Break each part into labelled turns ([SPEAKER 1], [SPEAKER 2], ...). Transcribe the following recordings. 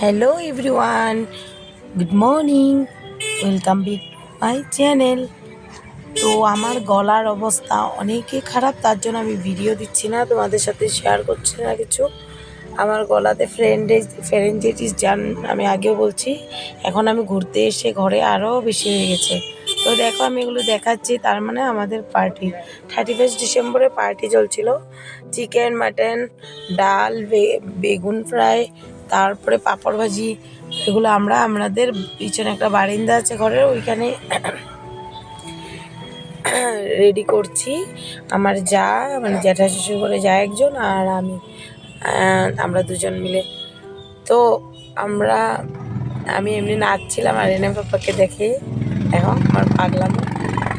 [SPEAKER 1] Hello everyone good morning welcome back my channel তো আমার গলার অবস্থা অনেকই খারাপ, তার জন্য আমি ভিডিও দিচ্ছি না, তোমাদের সাথে শেয়ার করছি না কিছু। আমার গলাতে ফ্রেন্ডে ফ্রেন্ডেটিস জান আমি আগেও বলছি, এখন আমি ঘুরতে এসে ঘরে আরও বেশি হয়ে গেছে। তো দেখো, আমি এগুলো দেখাচ্ছি, তার মানে আমাদের পার্টি থার্টি ফার্স্ট ডিসেম্বরে পার্টি চলছিল। চিকেন মাটন ডাল বেগুন ফ্রাই তারপরে পাঁপড় ভাজি, এগুলো আমরা, আমাদের পিছনে একটা বারিন্দা আছে ঘরের, ওইখানে রেডি করছি। আমার যা মানে জ্যাঠা শ্বশুর করে যা একজন আর আমি আমরা দুজন মিলে। তো আমরা, আমি এমনি নাচছিলাম আর এনে পাপাকে দেখে। এখন আমার পাগলাম।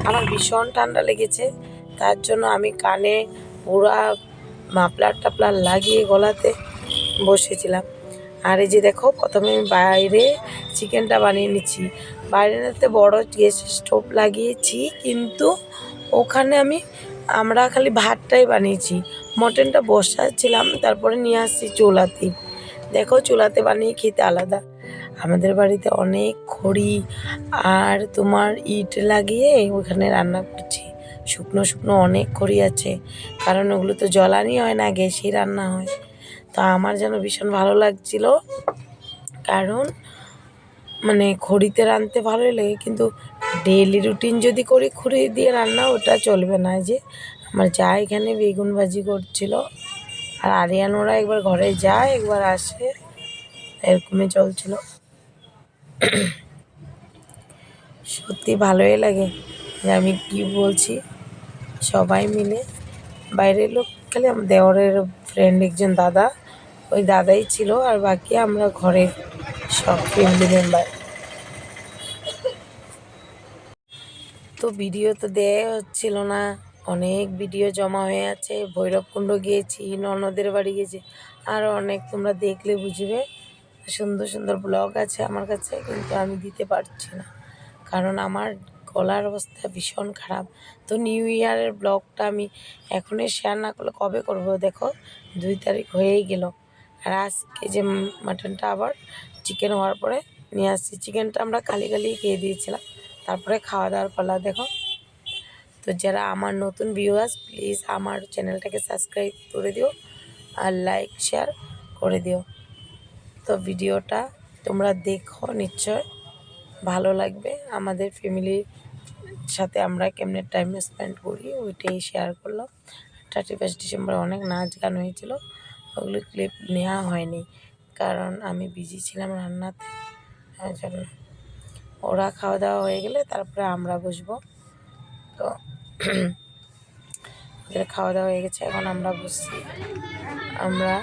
[SPEAKER 1] আমার ভীষণ ঠান্ডা লেগেছে। তার জন্য আমি কানে পুরা মাপলার টাপলার লাগিয়ে গলাতে বসেছিলাম। আর এই যে দেখো, প্রথমে আমি বাইরে চিকেনটা বানিয়ে নিচ্ছি। বাইরেতে বড় গ্যাস স্টোভ লাগিয়েছি, কিন্তু ওখানে আমি, আমরা খালি ভাতটাই বানিয়েছি। মটনটা বসাচ্ছিলাম তারপরে নিয়ে আসছি চুলাতে। দেখো, চুলাতে বানিয়ে খেতে আলাদা। আমাদের বাড়িতে অনেক খড়ি আর তোমার ইট লাগিয়ে ওখানে রান্না করছি। শুকনো শুকনো অনেক খড়ি আছে, কারণ ওগুলো তো জ্বালানি হয় না, গ্যাসেই রান্না হয়। তো আমার যেন ভীষণ ভালো লাগছিল। কারণ মানে খড়িতে রাঁধতে ভালোই লাগে, কিন্তু ডেইলি রুটিন যদি করি খড়ি দিয়ে রান্না, ওটা চলবে না। যে, আমার যা এখানে বেগুন ভাজি করছিল, আর আরিয়ান ওরা একবার ঘরে যায়, একবার আসে, এরকমই চলছিল। সত্যি ভালোই লাগে। যে আমি কি বলছি, সবাই মিলে। বাইরের লোক, খালি আমার দেওরের ফ্রেন্ড একজন দাদা ওই দাদাই ছিল আর বাকি আমরা ঘরের সব ফ্যামিলি মেম্বার তো ভিডিও তো দেয়া হচ্ছিল না। অনেক ভিডিও জমা হয়ে আছে। ভৈরবকুণ্ড গিয়েছি, ননদের বাড়ি গিয়েছি। আরও অনেক তোমরা দেখলে বুঝবে। সুন্দর সুন্দর ব্লগ আছে আমার কাছে, কিন্তু আমি দিতে পারছি না। কারণ আমার গলার অবস্থা ভীষণ খারাপ। তো নিউ ইয়ারের ব্লগটা আমি এখনই শেয়ার না করলে কবে করব দেখো? দুই তারিখ হয়েই গেল। আর আজকে যে মাটনটা আবার চিকেন হওয়ার পরে নিয়ে আসছি। চিকেনটা আমরা কালি কালি খেয়ে দিয়েছিলাম। তারপরে খাওয়া দাওয়ার পালা দেখো। তো যারা আমার নতুন ভিউয়ার্স প্লিজ আমার চ্যানেলটাকে সাবস্ক্রাইব করে দিও আর লাইক শেয়ার করে দিও। তো ভিডিওটা তোমরা দেখো নিশ্চয়। ভালো লাগবে। আমাদের ফ্যামিলির সাথে আমরা কেমনে টাইম স্পেন্ড করি, ওইটাই শেয়ার করলাম। থার্টি ফার্স্ট ডিসেম্বরে অনেক নাচ গান হয়েছিল। ওগুলো ক্লিপ নেওয়া হয়নি। কারণ আমি বিজি ছিলাম রান্নাতে। তার জন্য ওরা খাওয়া দাওয়া হয়ে গেলে তারপরে আমরা বসবো। তো ওদের খাওয়া দাওয়া হয়ে গেছে, এখন আমরা বসছি। আমরা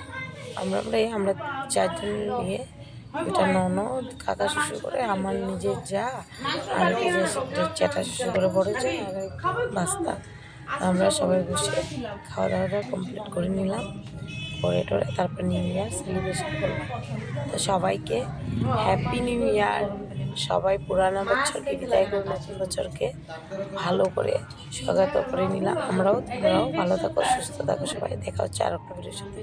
[SPEAKER 1] আমরা এই আমরা চারজন নিয়ে এটা ননদ, কাকা, শ্বশুর করে, আমার নিজের যা, আর চ্যাটা শ্বশুর করে, বড় যা, আর বাস্তা। আমরা সবাই বসে খাওয়া দাওয়াটা কমপ্লিট করে নিলাম। করে টরে তারপর নিউ ইয়ার সেলিব্রেশন করব তো সবাইকে হ্যাপি নিউ ইয়ার সবাই পুরানো বছরকে বিদায় করে নতুন বছরকে ভালো করে স্বাগত করে নিলাম। আমরাও তোমরাও ভালো থাকো, সুস্থ থাকো সবাই। দেখা হচ্ছে আর একটা সাথে।